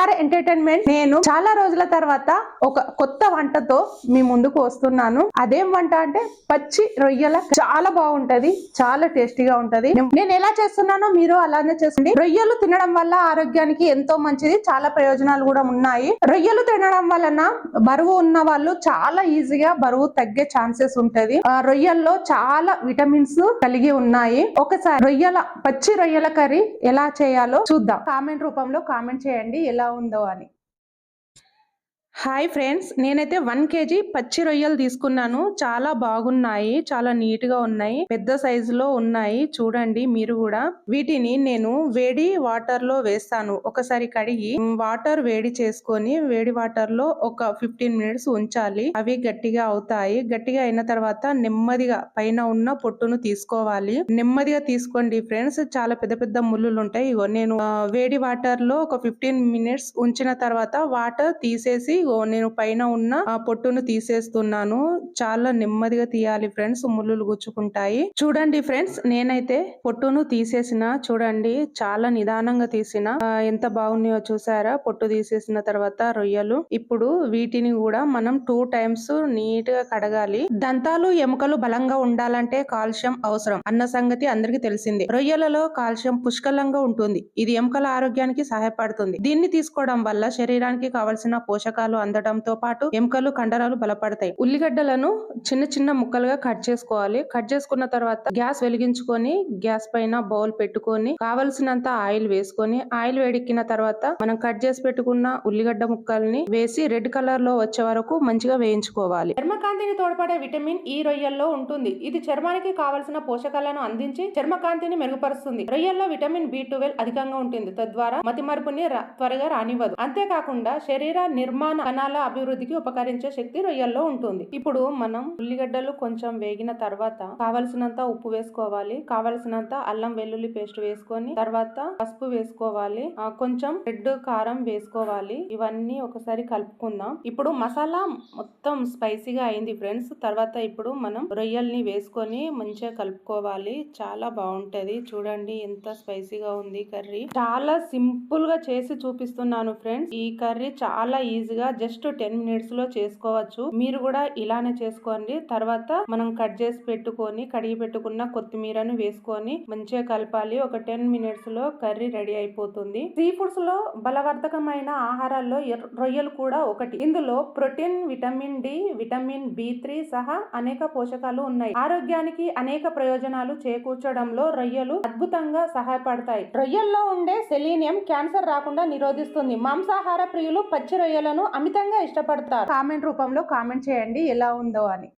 Welcome entertainment నేను చాలా రోజుల తర్వాత ఒక కొత్త వంటతో మీ ముందుకు వస్తున్నాను. అదేం వంట అంటే పచ్చి రొయ్యల చాలా బాగుంటది చాలా టేస్టీగా ఉంటది. నేను ఎలా చేస్తున్నానో మీరు అలానే చేస్తుంది. రొయ్యలు తినడం వల్ల ఆరోగ్యానికి ఎంతో మంచిది చాలా ప్రయోజనాలు కూడా ఉన్నాయి. రొయ్యలు తినడం వలన బరువు ఉన్న వాళ్ళు చాలా ఈజీగా బరువు తగ్గే ఛాన్సెస్ ఉంటది. ఆ రొయ్యల్లో చాలా విటమిన్స్ కలిగి ఉన్నాయి. ఒకసారి రొయ్యల పచ్చి రొయ్యల కర్రీ ఎలా చేయాలో చూద్దాం. కామెంట్ రూపంలో కామెంట్ చేయండి ఎలా ఎలా ఉందో అని. హాయ్ ఫ్రెండ్స్ నేనైతే వన్ కేజీ పచ్చి రొయ్యలు తీసుకున్నాను. చాలా బాగున్నాయి చాలా నీట్గా ఉన్నాయి పెద్ద సైజులో ఉన్నాయి. చూడండి మీరు కూడా. వీటిని నేను వేడి వాటర్లో వేస్తాను. ఒకసారి కడిగి వాటర్ వేడి చేసుకొని వేడి వాటర్లో ఒక ఫిఫ్టీన్ మినిట్స్ ఉంచాలి. అవి గట్టిగా అవుతాయి. గట్టిగా అయిన తర్వాత నెమ్మదిగా పైన ఉన్న పొట్టును తీసుకోవాలి. నెమ్మదిగా తీసుకోండి ఫ్రెండ్స్ చాలా పెద్ద పెద్ద ముళ్ళులు ఉంటాయి. ఇగో నేను వేడి వాటర్లో ఒక ఫిఫ్టీన్ మినిట్స్ ఉంచిన తర్వాత వాటర్ తీసేసి నేను పైన ఉన్న ఆ పొట్టును తీసేస్తున్నాను. చాలా నెమ్మదిగా తీయాలి ఫ్రెండ్స్ ముళ్ళులు గుచ్చుకుంటాయి. చూడండి ఫ్రెండ్స్ నేనైతే పొట్టును తీసేసిన చూడండి చాలా నిదానంగా తీసిన ఎంత బాగున్నాయో చూసారా? పొట్టు తీసేసిన తర్వాత రొయ్యలు. ఇప్పుడు వీటిని కూడా మనం టూ టైమ్స్ నీట్గా కడగాలి. దంతాలు ఎముకలు బలంగా ఉండాలంటే కాల్షియం అవసరం. అన్న సంగతి అందరికీ తెలిసిందే. రొయ్యలలో కాల్షియం పుష్కలంగా ఉంటుంది. ఇది ఎముకల ఆరోగ్యానికి సహాయపడుతుంది. దీన్ని తీసుకోవడం వల్ల శరీరానికి కావలసిన పోషకాలు అందడంతో పాటు ఎముకలు కండరాలు బలపడతాయి. ఉల్లిగడ్డలను చిన్న చిన్న ముక్కలుగా కట్ చేసుకోవాలి. కట్ చేసుకున్న తర్వాత గ్యాస్ వెలిగించుకొని గ్యాస్ పైన బౌల్ పెట్టుకొని కావలసినంత ఆయిల్ వేసుకొని ఆయిల్ వేడెక్కిన తర్వాత మనం కట్ చేసి పెట్టుకున్న ఉల్లిగడ్డ ముక్కల్ని వేసి రెడ్ కలర్లో వచ్చే వరకు మంచిగా వేయించుకోవాలి. చర్మకాంతిని తోడ్పడే విటమిన్ ఈ రొయ్యల్లో ఉంటుంది. ఇది చర్మానికి కావలసిన పోషకాలను అందించి చర్మకాంతిని మెరుగుపరుస్తుంది. రొయ్యల్లో విటమిన్ బి అధికంగా ఉంటుంది. తద్వారా మతిమరుపుని త్వరగా రానివ్వదు. అంతేకాకుండా శరీర నిర్మాణ కణాల అభివృద్ధికి ఉపకరించే శక్తి రొయ్యల్లో ఉంటుంది. ఇప్పుడు మనం ఉల్లిగడ్డలు కొంచెం వేగిన తర్వాత కావలసినంత ఉప్పు వేసుకోవాలి. కావలసినంత అల్లం వెల్లుల్లి పేస్ట్ వేసుకొని తర్వాత పసుపు వేసుకోవాలి. కొంచెం రెడ్ కారం వేసుకోవాలి. ఇవన్నీ ఒకసారి కలుపుకుందాం. ఇప్పుడు మసాలా మొత్తం స్పైసీగా అయింది ఫ్రెండ్స్. తర్వాత ఇప్పుడు మనం రొయ్యల్ని వేసుకొని మంచిగా కలుపుకోవాలి. చాలా బాగుంటది. చూడండి ఎంత స్పైసీగా ఉంది కర్రీ. చాలా సింపుల్గా చేసి చూపిస్తున్నాను ఫ్రెండ్స్. ఈ కర్రీ చాలా ఈజీగా జస్ట్ టెన్ మినిట్స్లో చేసుకోవచ్చు. మీరు కూడా ఇలానే చేసుకోండి. తర్వాత మనం కట్ చేసి పెట్టుకొని కడిగి పెట్టుకున్న కొత్తిమీరను వేసుకొని మంచిగా కలపాలి. ఒక టెన్ మినిట్స్లో కర్రీ రెడీ అయిపోతుంది. సీ ఫుడ్స్లో బలవర్ధకమైన ఆహారాల్లో రొయ్యలు కూడా ఒకటి. ఇందులో protein vitamin D vitamin B three సహా అనేక పోషకాలు ఉన్నాయి. ఆరోగ్యానికి అనేక ప్రయోజనాలు చేకూర్చడంలో రొయ్యలు అద్భుతంగా సహాయపడతాయి. రొయ్యల్లో ఉండే సెలీనియం క్యాన్సర్ రాకుండా నిరోధిస్తుంది. మాంసాహార ప్రియులు పచ్చి రొయ్యలను అమితంగా ఇష్టపడతారు. కామెంట్ రూపంలో కామెంట్ చేయండి ఎలా ఉందో అని.